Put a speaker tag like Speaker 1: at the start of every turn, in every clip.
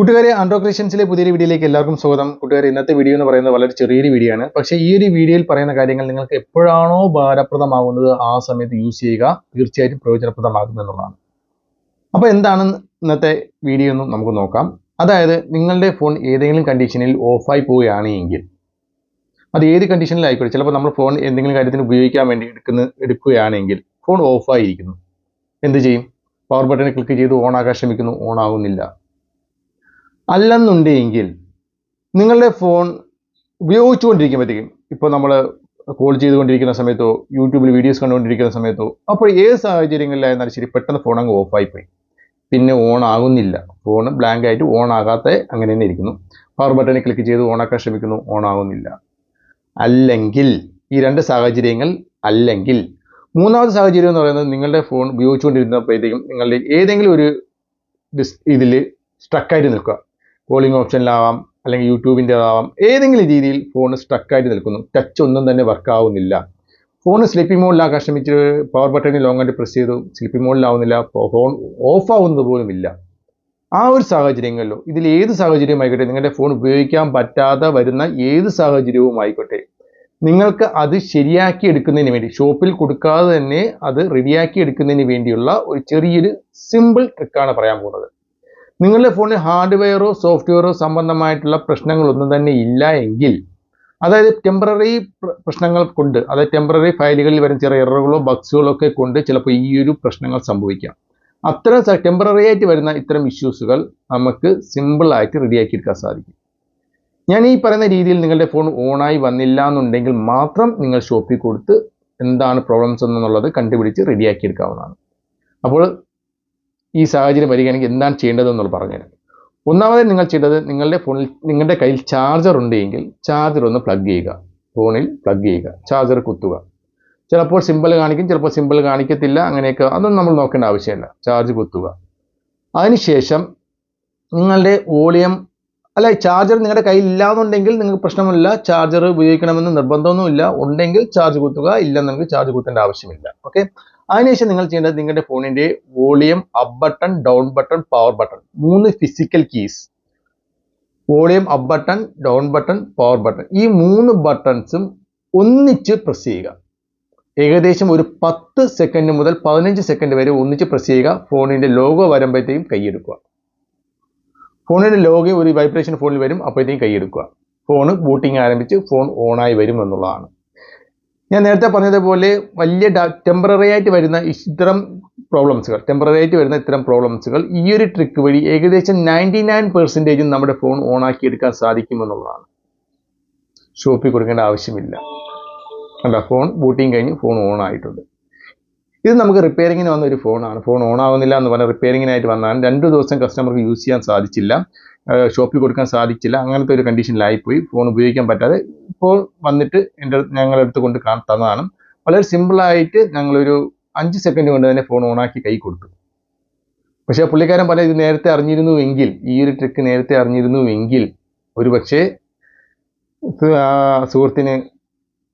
Speaker 1: കൂട്ടുകാരെ ആൻഡ്രോ ക്രിസ്ത്യൻസിലെ പുതിയൊരു വീഡിയോയിലേക്ക് എല്ലാവർക്കും സ്വാഗതം. കൂട്ടുകാരെ ഇന്നത്തെ വീഡിയോ എന്ന് പറയുന്നത് വളരെ ചെറിയൊരു വീഡിയോ ആണ്. പക്ഷേ ഈ ഒരു വീഡിയോയിൽ പറയുന്ന കാര്യങ്ങൾ നിങ്ങൾക്ക് എപ്പോഴാണോ ഭാരപ്രദമാകുന്നത് ആ സമയത്ത് യൂസ് ചെയ്യുക തീർച്ചയായിട്ടും പ്രയോജനപ്രദമാകും എന്നുള്ളതാണ്. അപ്പോൾ എന്താണ് ഇന്നത്തെ വീഡിയോ എന്ന് നമുക്ക് നോക്കാം. അതായത് നിങ്ങളുടെ ഫോൺ ഏതെങ്കിലും കണ്ടീഷനിൽ ഓഫായി പോവുകയാണെങ്കിൽ അത് ഏത് കണ്ടീഷനിലായിക്കോട്ടെ ചിലപ്പോൾ നമ്മൾ ഫോൺ എന്തെങ്കിലും കാര്യത്തിന് ഉപയോഗിക്കാൻ വേണ്ടി എടുക്കുന്ന എടുക്കുകയാണെങ്കിൽ ഫോൺ ഓഫായിരിക്കുന്നു എന്ത് ചെയ്യും? പവർ ബട്ടൺ ക്ലിക്ക് ചെയ്ത് ഓൺ ആകാൻ ശ്രമിക്കുന്നു ഓൺ ആകുന്നില്ല അല്ലെന്നുണ്ടെങ്കിൽ നിങ്ങളുടെ ഫോൺ ഉപയോഗിച്ചുകൊണ്ടിരിക്കുമ്പോഴത്തേക്കും ഇപ്പോൾ നമ്മൾ കോൾ ചെയ്തുകൊണ്ടിരിക്കുന്ന സമയത്തോ യൂട്യൂബിൽ വീഡിയോസ് കണ്ടുകൊണ്ടിരിക്കുന്ന സമയത്തോ അപ്പോൾ ഏത് സാഹചര്യങ്ങളിലായിരുന്നാലും ശരി പെട്ടെന്ന് ഫോൺ അങ്ങ് ഓഫായിപ്പോയി പോയി പിന്നെ ഓൺ ആകുന്നില്ല. ഫോൺ ബ്ലാങ്ക് ആയിട്ട് ഓൺ ആകാത്ത അങ്ങനെ തന്നെ ഇരിക്കുന്നു. പവർ ബട്ടണിൽ ക്ലിക്ക് ചെയ്ത് ഓണാക്കാൻ ശ്രമിക്കുന്നു ഓൺ ആകുന്നില്ല. അല്ലെങ്കിൽ ഈ രണ്ട് സാഹചര്യങ്ങൾ അല്ലെങ്കിൽ മൂന്നാമത്തെ സാഹചര്യം എന്ന് പറയുന്നത് നിങ്ങളുടെ ഫോൺ ഉപയോഗിച്ചുകൊണ്ടിരുന്നപ്പോഴത്തേക്കും നിങ്ങളുടെ ഏതെങ്കിലും ഒരു ഡിസ് ഇതിൽ സ്ട്രക്കായിട്ട് നിൽക്കുക. കോളിംഗ് ഓപ്ഷനിലാവാം അല്ലെങ്കിൽ യൂട്യൂബിന്റെതാവാം ഏതെങ്കിലും രീതിയിൽ ഫോൺ സ്ട്രക്കായിട്ട് നിൽക്കുന്നു. ടച്ച് ഒന്നും തന്നെ വർക്കാവുന്നില്ല ഫോൺ സ്ലിപ്പിംഗ് മോഡിലാക്കാൻ ശ്രമിച്ച് പവർ ബട്ടണിൽ ലോങ് ആയിട്ട് പ്രസ് ചെയ്തു. സ്ലിപ്പിംഗ് മോഡിലാവുന്നില്ല ഫോൺ ഓഫ് ആവുന്നത് പോലും ഇല്ല. ആ ഒരു സാഹചര്യങ്ങളിലോ ഇതിൽ ഏത് സാഹചര്യം ആയിക്കോട്ടെ നിങ്ങളുടെ ഫോൺ ഉപയോഗിക്കാൻ പറ്റാതെ വരുന്ന ഏത് സാഹചര്യവും ആയിക്കോട്ടെ നിങ്ങൾക്ക് അത് ശരിയാക്കി എടുക്കുന്നതിന് വേണ്ടി ഷോപ്പിൽ കൊടുക്കാതെ തന്നെ അത് റെഡിയാക്കി എടുക്കുന്നതിന് വേണ്ടിയുള്ള ഒരു ചെറിയൊരു സിമ്പിൾ ട്രിക്കാണ് പറയാൻ പോകുന്നത്. നിങ്ങളുടെ ഫോണിൽ ഹാർഡ്വെയറോ സോഫ്റ്റ്വെയറോ സംബന്ധമായിട്ടുള്ള പ്രശ്നങ്ങളൊന്നും തന്നെ ഇല്ല എങ്കിൽ അതായത് ടെമ്പററി പ്രശ്നങ്ങൾ കൊണ്ട് അതായത് ടെമ്പററി ഫയലുകളിൽ വരുന്ന ചെറിയ എററുകളോ ബഗ്സുകളോ ഒക്കെ കൊണ്ട് ചിലപ്പോൾ ഈ ഒരു പ്രശ്നങ്ങൾ സംഭവിക്കാം. അത്തരം ടെമ്പററി ആയിട്ട് വരുന്ന ഇത്തരം ഇഷ്യൂസുകൾ നമുക്ക് സിമ്പിളായിട്ട് റെഡിയാക്കി എടുക്കാൻ സാധിക്കും. ഞാൻ ഈ പറയുന്ന രീതിയിൽ നിങ്ങളുടെ ഫോൺ ഓണായി വന്നില്ല എന്നുണ്ടെങ്കിൽ മാത്രം നിങ്ങൾ ഷോപ്പിൽ കൊടുത്ത് എന്താണ് പ്രോബ്ലംസ് എന്നുള്ളത് കണ്ടുപിടിച്ച് റെഡിയാക്കി എടുക്കാവുന്നതാണ്. അപ്പോൾ ഈ സാഹചര്യം വരികയാണെങ്കിൽ എന്താണ് ചെയ്യേണ്ടതെന്നുള്ളത് പറഞ്ഞുതരാം. ഒന്നാമതായി നിങ്ങൾ ചെയ്യേണ്ടത് നിങ്ങളുടെ ഫോണിൽ നിങ്ങളുടെ കയ്യിൽ ചാർജർ ഉണ്ടെങ്കിൽ ചാർജർ ഒന്ന് പ്ലഗ് ചെയ്യുക. ഫോണിൽ പ്ലഗ് ചെയ്യുക. ചാർജർ കുത്തുക. ചിലപ്പോൾ സിമ്പിൾ കാണിക്കും ചിലപ്പോൾ സിമ്പിൾ കാണിക്കത്തില്ല അങ്ങനെയൊക്കെ അതൊന്നും നമ്മൾ നോക്കേണ്ട ആവശ്യമില്ല. ചാർജ് കുത്തുക. അതിനുശേഷം നിങ്ങളുടെ വോളിയം അല്ല ചാർജർ നിങ്ങളുടെ കയ്യിൽ ഇല്ലാന്നുണ്ടെങ്കിൽ നിങ്ങൾക്ക് പ്രശ്നമില്ല ചാർജർ ഉപയോഗിക്കണമെന്ന് നിർബന്ധമൊന്നുമില്ല. ഉണ്ടെങ്കിൽ ചാർജ് കുത്തുക ഇല്ലെന്നുണ്ടെങ്കിൽ ചാർജ് കുത്തേണ്ട ആവശ്യമില്ല. ഓക്കെ അതിനുശേഷം നിങ്ങൾ ചെയ്യേണ്ടത് നിങ്ങളുടെ ഫോണിന്റെ volume up button down button power button. മൂന്ന് physical keys volume up button down button power button. ഈ മൂന്ന് ബട്ടൺസും ഒന്നിച്ച് പ്രസ് ചെയ്യുക. ഏകദേശം ഒരു പത്ത് സെക്കൻഡ് മുതൽ പതിനഞ്ച് സെക്കൻഡ് വരെ ഒന്നിച്ച് പ്രസ് ചെയ്യുക. ഫോണിന്റെ ലോഗോ വരുമ്പോഴത്തേക്കും കൈയെടുക്കുക ഫോണിന്റെ ലോഗോ ഒരു വൈബ്രേഷൻ ഫോണിൽ വരും അപ്പോഴത്തേക്കും കൈയെടുക്കുക ഫോൺ ബൂട്ടിങ് ആരംഭിച്ച് ഫോൺ ഓണായി വരും എന്നുള്ളതാണ്. ഞാൻ നേരത്തെ പറഞ്ഞതുപോലെ വലിയ ടെമ്പററി ആയിട്ട് വരുന്ന ഇത്തരം പ്രോബ്ലംസുകൾ ടെമ്പററി ആയിട്ട് വരുന്ന ഇത്തരം പ്രോബ്ലംസുകൾ ഈ ഒരു ട്രിക്ക് വഴി ഏകദേശം നയന്റി നയൻ പെർസെന്റേജും നമ്മുടെ ഫോൺ ഓൺ ആക്കി എടുക്കാൻ സാധിക്കുമെന്നുള്ളതാണ് ഷോപ്പിൽ കൊടുക്കേണ്ട ആവശ്യമില്ല. അല്ല ഫോൺ ബൂട്ടിങ് കഴിഞ്ഞ് ഫോൺ ഓൺ ആയിട്ടുണ്ട്. ഇത് നമുക്ക് റിപ്പയറിങ്ങിന് വന്ന ഒരു ഫോണാണ് ഫോൺ ഓൺ ആവുന്നില്ല എന്ന് പറഞ്ഞാൽ റിപ്പയറിങ്ങിനായിട്ട് വന്നാൽ രണ്ട് ദിവസം കസ്റ്റമർക്ക് യൂസ് ചെയ്യാൻ സാധിച്ചില്ല. ഷോപ്പിൽ കൊടുക്കാൻ സാധിച്ചില്ല. അങ്ങനത്തെ ഒരു കണ്ടീഷനിലായിപ്പോയി. ഫോൺ ഉപയോഗിക്കാൻ പറ്റാതെ ഇപ്പോൾ വന്നിട്ട് എന്റെ ഞങ്ങളെടുത്ത് കൊണ്ട് കാ തന്നതാണ്. വളരെ സിമ്പിളായിട്ട് ഞങ്ങളൊരു അഞ്ച് സെക്കൻഡ് കൊണ്ട് തന്നെ ഫോൺ ഓണാക്കി കൈ കൊടുത്തു. പക്ഷേ പുള്ളിക്കാരൻ പറഞ്ഞ ഇത് നേരത്തെ അറിഞ്ഞിരുന്നുവെങ്കിൽ ഈ ഒരു ട്രിക്ക് നേരത്തെ അറിഞ്ഞിരുന്നുവെങ്കിൽ ഒരു പക്ഷേ സുഹൃത്തിന്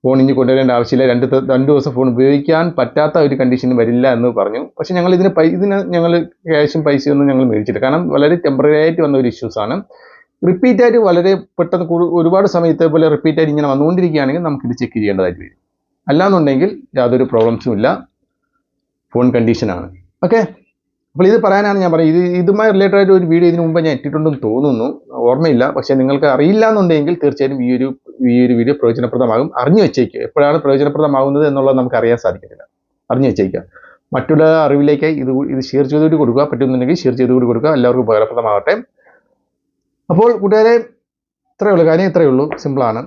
Speaker 1: ഫോൺ ഇനി കൊണ്ടുവരേണ്ട ആവശ്യമില്ല. രണ്ട് രണ്ട് ദിവസം ഫോൺ ഉപയോഗിക്കാൻ പറ്റാത്ത ഒരു കണ്ടീഷൻ വരില്ല എന്ന് പറഞ്ഞു. പക്ഷെ ഞങ്ങൾ ഇതിന് ഇതിന് ഞങ്ങൾ ക്യാഷും പൈസയൊന്നും ഞങ്ങൾ മേടിച്ചില്ല കാരണം വളരെ ടെമ്പററി ആയിട്ട് വന്ന ഒരു ഇഷ്യൂസാണ് ആണ്. റിപ്പീറ്റ് ആയിട്ട് വളരെ പെട്ടെന്ന് ഒരുപാട് സമയത്തെ പോലെ റിപ്പീറ്റ് ആയിട്ട് ഇങ്ങനെ വന്നുകൊണ്ടിരിക്കുകയാണെങ്കിൽ നമുക്കിത് ചെക്ക് ചെയ്യേണ്ടതായിട്ട് വരും. അല്ലാന്നുണ്ടെങ്കിൽ യാതൊരു പ്രോബ്ലംസും ഇല്ല. ഫോൺ കണ്ടീഷനാണ് ഓക്കെ അപ്പോൾ ഇത് പറയാനാണ് ഞാൻ പറയുന്നത്. ഇത് ഇതുമായി റിലേറ്റഡ് ആയിട്ട് ഒരു വീഡിയോ ഇതിനു മുമ്പ് ഞാൻ ഇട്ടിട്ടുണ്ടെന്ന് തോന്നുന്നു. ഓർമ്മയില്ല. പക്ഷേ നിങ്ങൾക്ക് അറിയില്ല എന്നുണ്ടെങ്കിൽ തീർച്ചയായും ഈ ഒരു ഈ ഒരു വീഡിയോ പ്രയോജനപ്രദമാകും. അറിഞ്ഞു വെച്ചേക്കുക എപ്പോഴാണ് പ്രയോജനപ്രദമാകുന്നത് എന്നുള്ളത് നമുക്ക് അറിയാൻ സാധിക്കത്തില്ല. അറിഞ്ഞു വെച്ചേക്കുക മറ്റുള്ള അറിവിലേക്ക് ഇത് ഇത് ഷെയർ ചെയ്തുകൂടി കൊടുക്കുക. പറ്റുന്നുണ്ടെങ്കിൽ ഷെയർ ചെയ്തുകൂടി കൊടുക്കുക. എല്ലാവർക്കും ഉപകാരപ്രദമാകട്ടെ. അപ്പോൾ കൂട്ടുകാരെ ഇത്രയേ ഉള്ളൂ. കാര്യം ഇത്രയേ ഉള്ളൂ. സിമ്പിളാണ്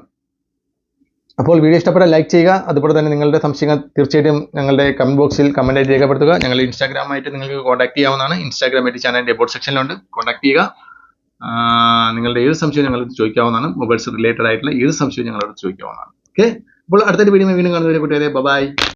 Speaker 1: അപ്പോൾ വീഡിയോ ഇഷ്ടപ്പെട്ടാൽ ലൈക്ക് ചെയ്യുക. അതുപോലെ തന്നെ നിങ്ങളുടെ സംശയങ്ങൾ തീർച്ചയായിട്ടും ഞങ്ങളുടെ കമന്റ് ബോക്സിൽ കമന്റായിട്ട് രേഖപ്പെടുത്തുക. ഞങ്ങൾ ഇൻസ്റ്റാഗ്രാമായിട്ട് നിങ്ങൾക്ക് കോൺടാക്ട് ചെയ്യാവുന്നതാണ്. ഇൻസ്റ്റാഗ്രാമായിട്ട് ചാനലിന്റെ ബോർഡ് സെക്ഷനിലുണ്ട് കോൺടാക്ട് ചെയ്യുക. നിങ്ങളുടെ ഏത് സംശയവും ഞങ്ങളോട് ചോദിക്കാവുന്നതാണ്. മൊബൈൽസ് റിലേറ്റഡ് ആയിട്ടുള്ള ഏത് സംശയവും ഞങ്ങളോട് ചോദിക്കാവുന്നതാണ്. ഓക്കെ അപ്പോൾ അടുത്തൊരു വീഡിയോ വീണ്ടും കാണുന്നവരെ കൂട്ടുകാരെ ബൈ